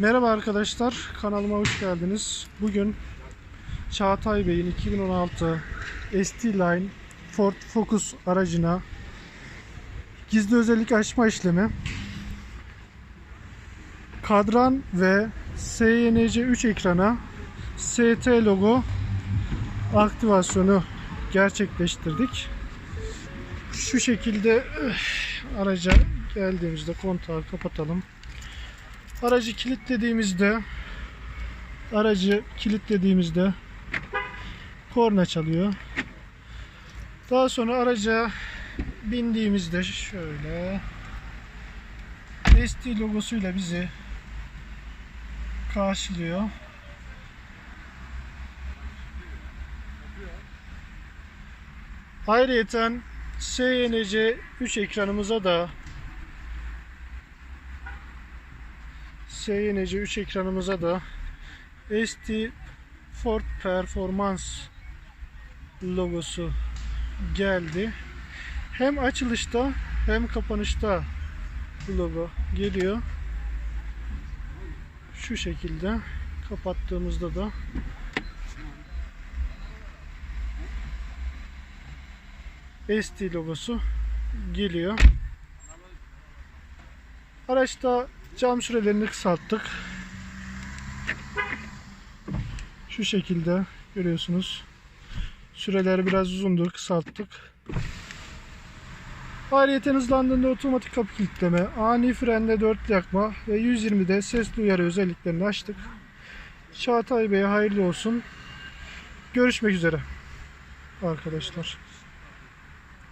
Merhaba arkadaşlar, kanalıma hoş geldiniz. Bugün Çağatay Bey'in 2016 ST Line Ford Focus aracına gizli özellik açma işlemi, kadran ve SYNC 3 ekrana ST logo aktivasyonu gerçekleştirdik. Şu şekilde eh, araca geldiğimizde kontağı kapatalım. Aracı kilitlediğimizde aracı kilitlediğimizde korna çalıyor. Daha sonra araca bindiğimizde şöyle ST logosuyla bizi karşılıyor. Ayrıyeten SYNC 3 ekranımıza da SYNC 3 ekranımıza da ST Ford Performance logosu geldi. Hem açılışta hem kapanışta bu logo geliyor. Şu şekilde kapattığımızda da ST logosu geliyor. Araçta cam sürelerini kısalttık. Şu şekilde görüyorsunuz. Süreler biraz uzundur, kısalttık. Ayrıyeten hızlandığında otomatik kapı kilitleme, ani frende 4 yakma ve 120'de ses uyarı özelliklerini açtık. Çağatay Bey'e hayırlı olsun. Görüşmek üzere arkadaşlar.